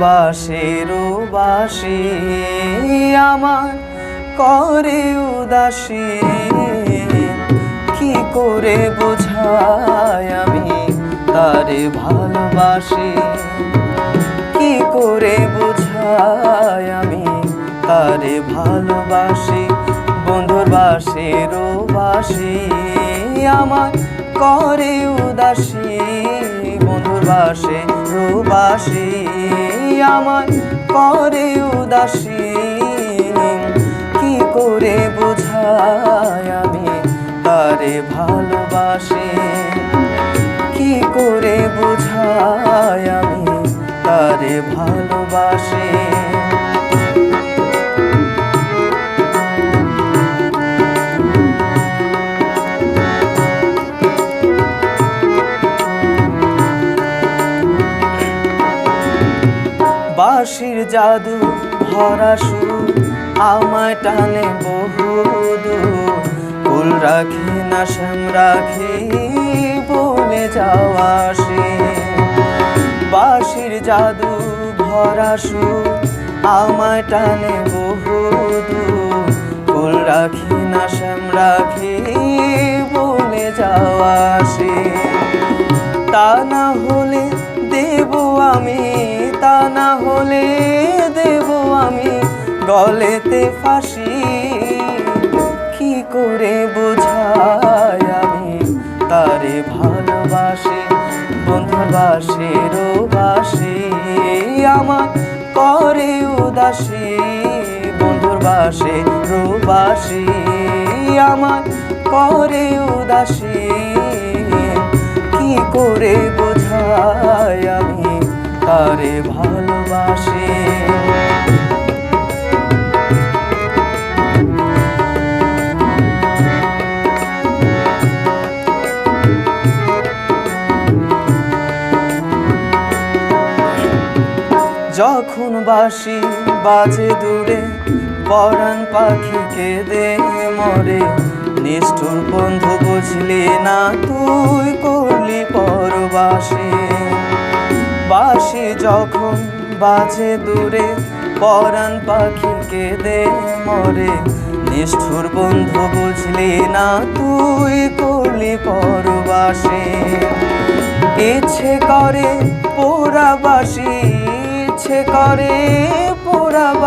বাসের বাসি আমার করে উদাসী। কি করে বোঝায় আমি তারে ভালোবাসি? কি করে বোঝাই আমি তারে ভালোবাসি? বন্ধুর বাসের বাসি আমার করে উদাসী। বন্ধুর বাসে রুবাসী আমায় করে উদাসী। বাঁশির জাদু, ভরা সুর আমায় টানে বহুদূর ফুল রাখি না শ্যাম রাখি, বলে যাওয়া সে বাঁশির জাদু, ভরা সুর আমায় টানে বহুদূর ফুল রাখি না শ্যাম রাখি, বলে যাওয়া সে তা না হলে দেব আমি তা না হলে দেব আমি গলেতে ফাঁসি। কি করে বোঝাই আমি তারে ভালোবাসি বন্ধুর বাসের বাসি আমার করে উদাসী বন্ধুর বাসে রুবাসী? আমার করে উদাসী, কি করে তারে ভালোবাসি। যখন বাসি বাজে দূরে, পরাণ পাখিকে দে মরে, নিষ্ঠুর বন্ধু বুঝলি না তুই করলি পরবাসী। বাসি যখন বাজে দূরে, পরাণ পাখি দে মরে। নিষ্ঠুর বন্ধু বুঝলি না তুই করলি পরবাসে। ইচ্ছে করে পোড়াবাসী, ইচ্ছে করে পোড়াবা